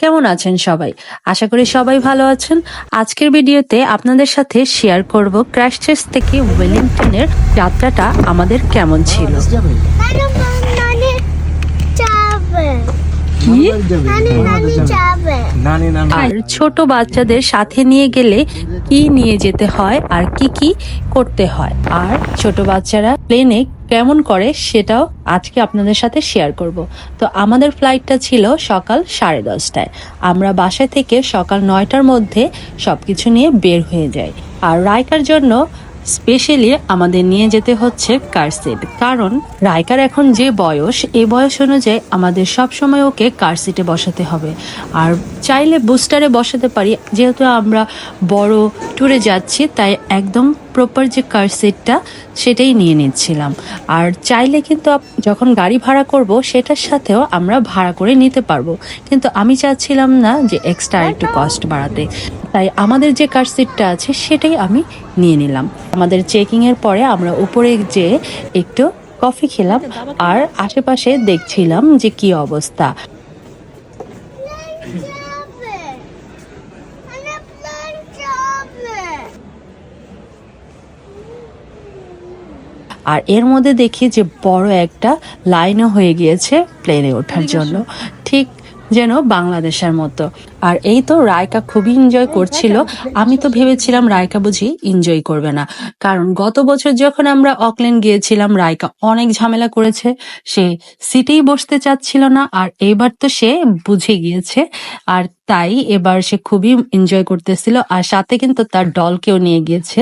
কেমন আছেন সবাই? আশা করি সবাই ভালো আছেন। আজকের ভিডিওতে আপনাদের সাথে শেয়ার করব ক্র্যাশচেস থেকে ওয়েলিংটনের যাত্রাটা আমাদের কেমন ছিল। আর ছোট বাচ্চাদের সাথে নিয়ে গেলে কি নিয়ে যেতে হয় আর কি কি করতে হয়? আর ছোট বাচ্চারা প্লেনে কেমন করে সেটাও আজকে আপনাদের সাথে শেয়ার করব। তো আমাদের ফ্লাইটটা ছিল সকাল সাড়ে দশটায়। আমরা বাসা থেকে সকাল নয়টার মধ্যে সব কিছু নিয়ে বের হয়ে যাই। আর রায়কার জন্য স্পেশালি আমাদের নিয়ে যেতে হচ্ছে কার সিট কারণ রায়কার এখন যে বয়স এই বয়স অনুযায়ী আমাদের সব সময় ওকে কার সিটে বসাতে হবে। আর চাইলে বুস্টারে বসাতে পারি। যেহেতু আমরা বড় ট্যুরে যাচ্ছি, তাই একদম প্রপার যে কার সিটটা সেটাই নিয়ে নিচ্ছিলাম। আর চাইলে কিন্তু যখন গাড়ি ভাড়া করব, সেটার সাথেও আমরা ভাড়া করে নিতে পারব। কিন্তু আমি চাচ্ছিলাম না যে এক্সট্রা একটু কস্ট বাড়াতে। তাই আমাদের যে কার সিটটা আছে, সেটাই আমি নিয়ে নিলাম। আমাদের চেকিংয়ের পরে আমরা উপরে যেয়ে একটু কফি খেলাম। আর আশেপাশে দেখছিলাম যে কি অবস্থা যাবে মানে প্লেন যাবে আর এর মধ্যে দেখি যে বড় একটা লাইনও হয়ে গিয়েছে প্লেনে ওঠার জন্য। ঠিক যেন বাংলাদেশের মতো। আর এই তো রায়কা খুবই এনজয় করছিল। আমি তো ভেবেছিলাম রায়কা বুঝি এনজয় করবে না। কারণ গত বছর যখন আমরা অকল্যান্ড গিয়েছিলাম রায়কা অনেক ঝামেলা করেছে। সে সিটেই বসতে চাচ্ছিল না আর এবার তো সে বুঝে গিয়েছে। আর তাই এবার সে খুবই এনজয় করতেছিল আর সাথে কিন্তু তার ডলকেও নিয়ে গিয়েছে।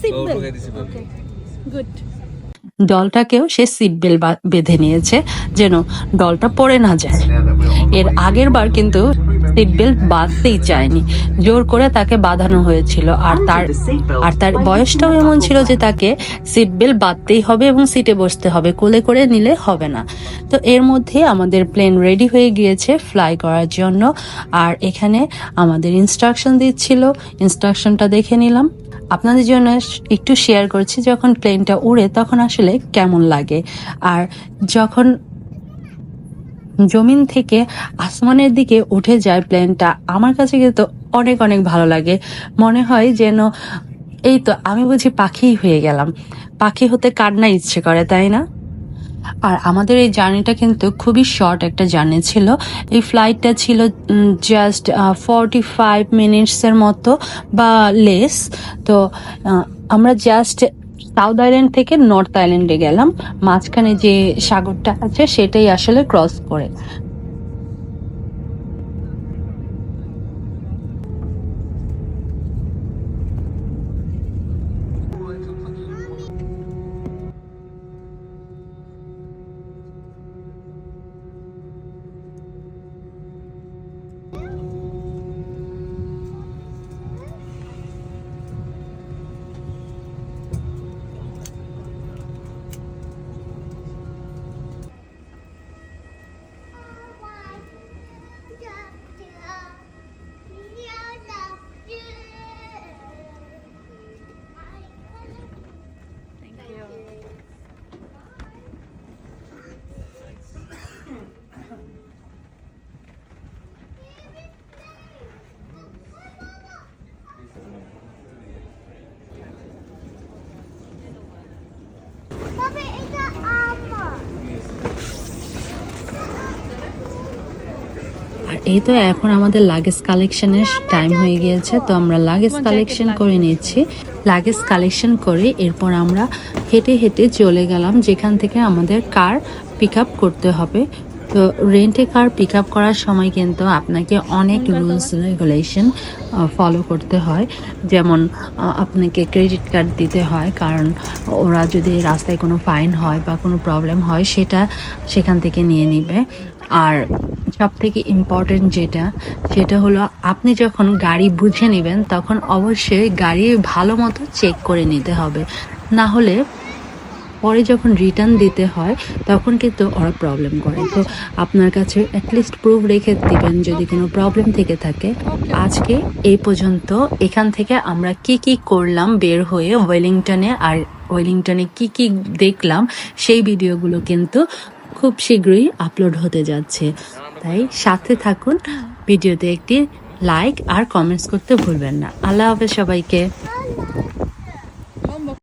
সিট গুড ডলটাকেও সে সিট বেল বেঁধে নিয়েছে যেন ডলটা পড়ে না যায়। এর আগের বার কিন্তু সিট বেল্ট বাঁধতেই চায়নি। জোর করে তাকে বাঁধানো হয়েছিল। আর তার আর তার বয়সটাও এমন ছিল যে তাকে সিট বেল্ট বাঁধতেই হবে এবং সিটে বসতে হবে। কোলে করে নিলে হবে না। তো এর মধ্যে আমাদের প্লেন রেডি হয়ে গিয়েছে ফ্লাই করার জন্য। আর এখানে আমাদের ইনস্ট্রাকশন দিচ্ছিল। ইনস্ট্রাকশনটা দেখে নিলাম। আপনাদের জন্য একটু শেয়ার করছি, যখন প্লেনটা উড়ে তখন আসলে কেমন লাগে। আর যখন জমিন থেকে আসমানের দিকে উঠে যায় প্লেনটা আমার কাছে কিন্তু অনেক অনেক ভালো লাগে। মনে হয় যেন এই তো আমি বুঝি পাখিই হয়ে গেলাম। পাখি হতে কার না ইচ্ছে করে, তাই না? আর আমাদের এই জার্নিটা কিন্তু খুবই শর্ট একটা জার্নি ছিল। এই ফ্লাইটটা ছিল জাস্ট ফর্টি ফাইভ মিনিটসের মতো বা লেস তো আমরা জাস্ট সাউথ আইল্যান্ড থেকে নর্থ আইল্যান্ডে গেলাম। মাঝখানে যে সাগরটা আছে, সেটাই আসলে ক্রস করে। এই তো এখন আমাদের লাগেজ কালেকশনের টাইম হয়ে গিয়েছে, তো আমরা লাগেজ কালেকশন করে নিচ্ছি। লাগেজ কালেকশন করে এরপর আমরা হেঁটে হেঁটে চলে গেলাম, যেখান থেকে আমাদের কার পিক করতে হবে। তো রেন্টে কার পিক করার সময় কিন্তু আপনাকে অনেক রুলস রেগুলেশন ফলো করতে হয়। যেমন আপনাকে ক্রেডিট কার্ড দিতে হয়, কারণ ওরা যদি রাস্তায় কোনো ফাইন হয় বা কোনো প্রবলেম হয়, সেটা সেখান থেকে নিয়ে নিবে। আর সব থেকে ইম্পর্টেন্ট যেটা, সেটা হলো আপনি যখন গাড়ি বুঝে নেবেন, তখন অবশ্যই গাড়ি ভালো মতো চেক করে নিতে হবে। না হলে পরে যখন রিটার্ন দিতে হয়, তখন কিন্তু ওরা প্রবলেম করে। তো আপনার কাছে অ্যাটলিস্ট প্রুফ রেখে দিবেন যদি কোনো প্রবলেম থেকে থাকে। আজকে এই পর্যন্ত। এখান থেকে আমরা কি কি করলাম বের হয়ে ওয়েলিংটনে আর ওয়েলিংটনে কি কি দেখলাম, সেই ভিডিওগুলো কিন্তু খুব শীঘ্রই আপলোড হতে যাচ্ছে। তাই সাথে থাকুন ভিডিওতে একটি লাইক আর কমেন্টস করতে ভুলবেন না। আল্লাহ হাফেজ সবাইকে।